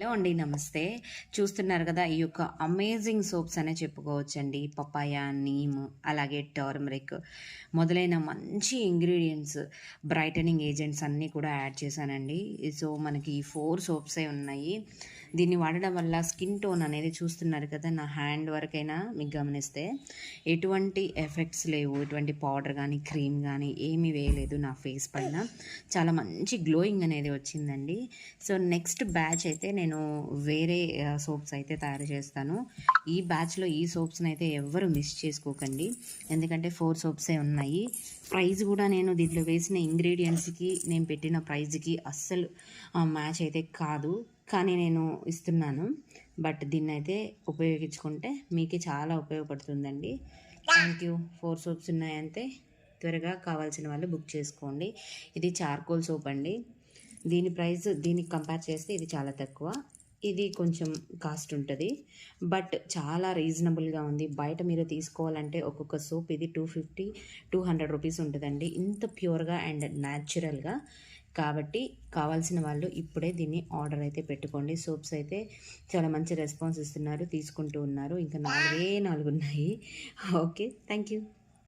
Hello అండి నమస్తే. చూస్తున్నారు కదా ఈ యొక్క అమేజింగ్ సోప్స్ అనే చెప్పుకోవచ్చండి. పపాయ నీమ్ అలాగే టర్మరిక్ మొదలైన మంచి ఇంగ్రీడియంట్స్ బ్రైటనింగ్ ఏజెంట్స్ అన్నీ కూడా యాడ్ చేశానండి. సో మనకి ఈ ఫోర్ సోప్సే ఉన్నాయి. దీన్ని వాడడం వల్ల స్కిన్ టోన్ అనేది చూస్తున్నారు కదా నా హ్యాండ్ వరకైనా మీకు గమనిస్తే ఎటువంటి ఎఫెక్ట్స్ లేవు. ఎటువంటి పౌడర్ కానీ క్రీమ్ కానీ ఏమీ వేయలేదు నా ఫేస్ పైన. చాలా మంచి గ్లోయింగ్ అనేది వచ్చిందండి. సో నెక్స్ట్ బ్యాచ్ అయితే నేను వేరే సోప్స్ అయితే తయారు చేస్తాను. ఈ బ్యాచ్లో ఈ సోప్స్ని అయితే ఎవ్వరు మిస్ చేసుకోకండి. ఎందుకంటే ఫోర్ సోప్సే ఉన్నాయి. ప్రైస్ కూడా నేను దీంట్లో వేసిన ఇంగ్రీడియంట్స్కి నేను పెట్టిన ప్రైజ్కి అస్సలు మ్యాచ్ అయితే కాదు. కానీ నేను ఇస్తున్నాను. బట్ దీన్ని అయితే ఉపయోగించుకుంటే మీకు చాలా ఉపయోగపడుతుందండి. థ్యాంక్ యూ ఫోర్ సోప్స్ ఉన్నాయంటే త్వరగా కావాల్సిన వాళ్ళు బుక్ చేసుకోండి. ఇది చార్కోల్ సోప్ అండి. దీని ప్రైస్ దీనికి కంపేర్ చేస్తే ఇది చాలా తక్కువ. ఇది కొంచెం కాస్ట్ ఉంటుంది. బట్ చాలా రీజనబుల్గా ఉంది. బయట మీరు తీసుకోవాలంటే ఒక్కొక్క సోప్ ఇది two fifty two hundred rupees ఉంటుందండి. ఇంత ప్యూర్గా అండ్ న్యాచురల్గా కాబట్టి కావాల్సిన వాళ్ళు ఇప్పుడే దీన్ని ఆర్డర్ అయితే పెట్టుకోండి. సోప్స్ అయితే చాలా మంచి రెస్పాన్స్ ఇస్తున్నారు తీసుకుంటూ ఉన్నారు. ఇంకా నాలుగే నాలుగు ఉన్నాయి ఓకే థ్యాంక్ యూ